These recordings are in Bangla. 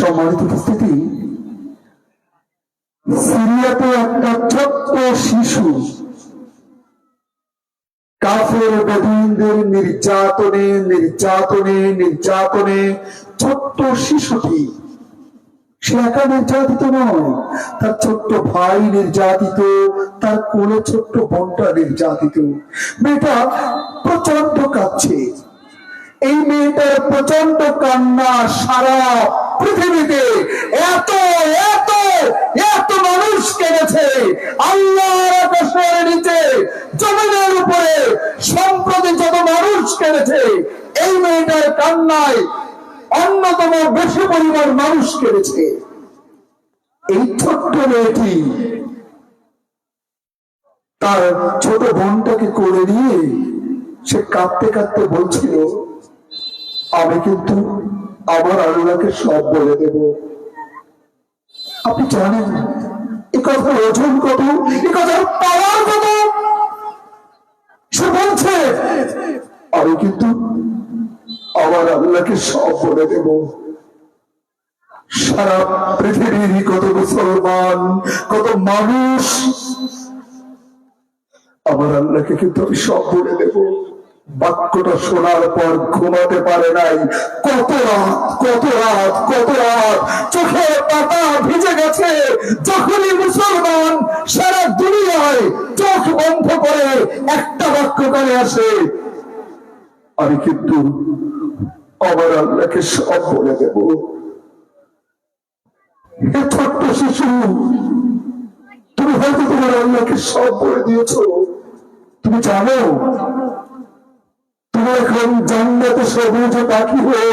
সম্মানিত উপস্থিতি, সিরিয়াতে একটা ছোট্ট শিশু কাফের বেদিনদের নির্যাতনে নির্যাতনে নির্যাতনে ছোট্ট শিশুটি, সে একা নির্যাতিত নয়, তার ছোট্ট ভাই নির্যাতিত, তার কোলে ছোট্ট বোনটা নির্যাতিত। মেয়েটা প্রচণ্ড কাঁদছে। এই মেয়েটার প্রচণ্ড কান্না, সারা পৃথিবীতে এত এত এত মানুষ কেঁদেছে। আল্লাহর আকাশের নিচে, জমিনের উপরে সম্প্রতি যত মানুষ কেঁদেছে, এই মেয়েটার কান্নায় অন্যতম বেশি পরিমাণ মানুষ কেঁদেছে। এই ছোট্ট মেয়েটি তার ছোট বোনটাকে করে নিয়ে সে কাঁদতে কাঁদতে বলছিল, আমি কিন্তু আমার আল্লাহকে সব বলে দেব। আপনি জানেন, এ কথার ওজন কত, এ কথার পাওয়ার কত? সে বলছে, আমি কিন্তু আমার আল্লাহকে সব বলে দেব। সারা পৃথিবীর কত মুসলমান, কত মানুষ, আমার আল্লাহকে কিন্তু আমি সব বলে দেব। বাক্যটা শোনার পর ঘুমাতে পারে নাই। কত রাত কত রাত কত রাত। চোখে পাতা ভিজে গেছে। যখনই মুসলমান সারা দুনিয়ায় চোখ বন্ধ করে, একটা বাক্য করে আসে, আমি কিন্তু আমার আল্লাহকে সব বলে দেব। হে ছোট্ট শিশু, তুমি হয়তো তোমার আল্লাহকে সব বলে দিয়েছ। তুমি জানো তুমি এখন জান্নাতে সবুজ পাখি হয়ে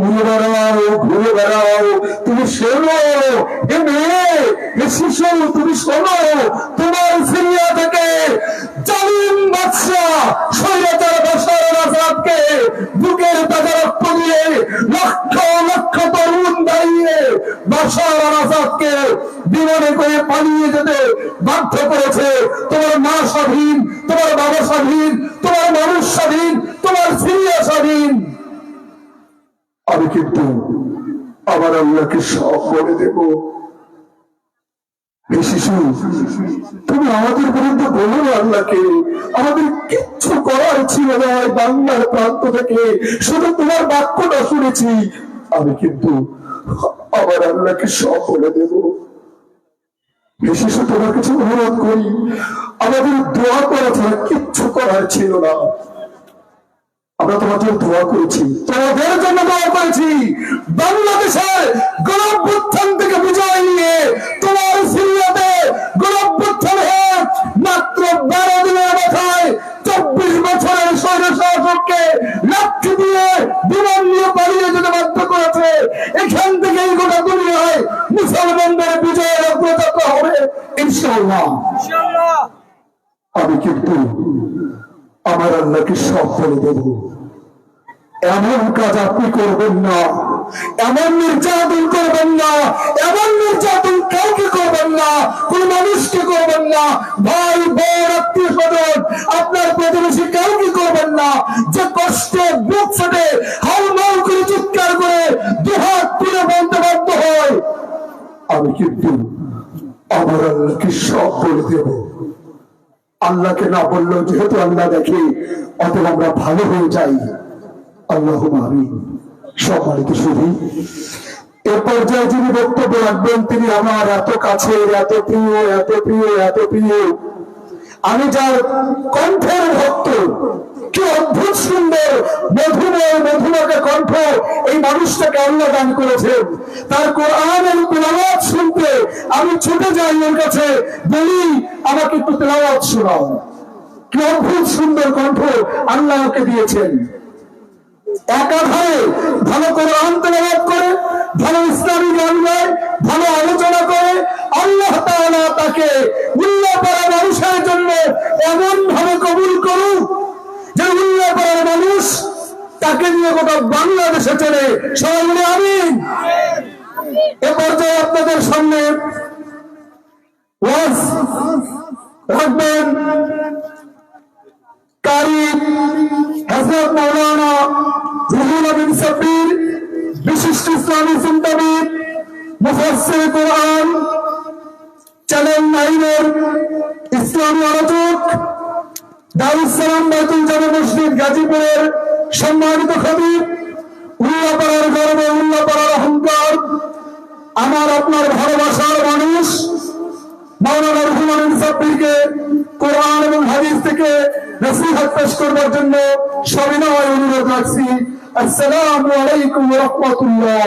উড়ে বেড়াও, ঘুরে বেড়াও। তুমি শোনো, হে মেয়ে, হে শিশু, তুমি শোনো, তোমার সিরিয়া থেকে জালিম আজাদকে বুকের তাজা রক্ত দিয়ে লক্ষ লক্ষ তরুণ দাঁড়িয়ে বাসার আজাদকে বিমানে করে পালিয়ে যেতে বাধ্য করেছে। তোমার মা স্বাধীন, তোমার বাবা স্বাধীন, তোমার মানুষ স্বাধীন তোমার সিরিয়া স্বাধীন আমি কিন্তু আমার আল্লাহকে সব বলে দেব। শিশু, তুমি আমাদের বিরুদ্ধে বলো আল্লাহকে। আমাদের কিচ্ছু করার ছিল না বাংলার প্রান্ত থেকে। শুধু তোমার বাক্যটা শুনেছি। আমি কিন্তু আমার আল্লাহকে সব বলে দেব। শিশু, তোমার কাছে অনুরোধ করি। আমাদের দোয়া করা ছাড়া কিচ্ছু করার ছিল না। আমরা তোমার জন্য দোয়া করেছি। তোমাদের জন্য দোয়া করেছি। বাংলাদেশের গণঅভ্যুত্থান থেকে বিজয় নিয়ে তোমার সিরিয়াতে গণঅভ্যুত্থান হয়ে মাত্র বারো দিনের মাথায় চব্বিশ বছরের সৈন্য শাসককে লাঠি দিয়ে বিমান নিয়ে পালিয়ে যেতে বাধ্য করেছে। এখান থেকে এই গোটা দুনিয়ায় মুসলমানদের বিজয়ের অগ্রযাত্রা হবে। ইনশাআল্লাহ। আমি কিন্তু আমার আল্লাহকে সব বলে দেব। এমন কাজ আপনি করবেন না। এমন নির্যাতন করবেন না। এমন নির্যাতন কাউকে করবেন না। কোন মানুষকে করবেন না। ভাই, বোন, আত্মীয় স্বজন, আপনার প্রতিবেশী কাউকে করবেন না। যে কষ্টে বুক ফেটে হাউমাউ করে, চিৎকার করে, দুহাত তুলে বলতে বাধ্য হয়। আমি কিন্তু আমার আল্লাহকে সব বলে দেবো। আল্লাহকে না বললেও যেহেতু আল্লাহ দেখে, অতএব আমরা ভালো হয়ে যাই। আল্লাহ আমি সম্মানিত শুধু এ পর্যায়ে যিনি বক্তব্য রাখবেন, তিনি আমার এত কাছে এত প্রিয় এত প্রিয় এত প্রিয়। আমি যার কণ্ঠের ভক্ত, কি অদ্ভুত সুন্দর মধুময় মধুমাকে আমি ছুটে যাই ওর কাছে, বলি, আমাকে একটু তেলাওয়াত শোনাও। কি অদ্ভুত সুন্দর কণ্ঠ আল্লাহ দিয়েছেন। একাধারে ভালো কোরআন তেলাওয়াত করে, ভালো ইসলামী গান গায় ভালো আলোচনা করে, আল্লাহ তাকে উল্লাপাড়া মানুষের জন্য এমন ভাবে কবুল করুক যে উল্লাপাড়ার মানুষ, তাকে নিয়ে গোটা বাংলাদেশে চলে। সবাই আমিন। এ পর্যায়ে আপনাদের সামনে বিশিষ্ট ইসলামী চিন্তাবিদ, মুফাসসির কোরআন, চ্যানেল নাইনের ইসলামী আলোচক দারুসালাম বাইতুল মসজিদ গাজীপুরের সম্মানিত গর্ব অহংকার, আমার আপনার ভালোবাসার মানুষ, মাওলানা এবং থেকে করবার জন্য সবিনয় অনুরোধ রাখছি। আসসালামু আলাইকুম রাহমাতুল্লাহ।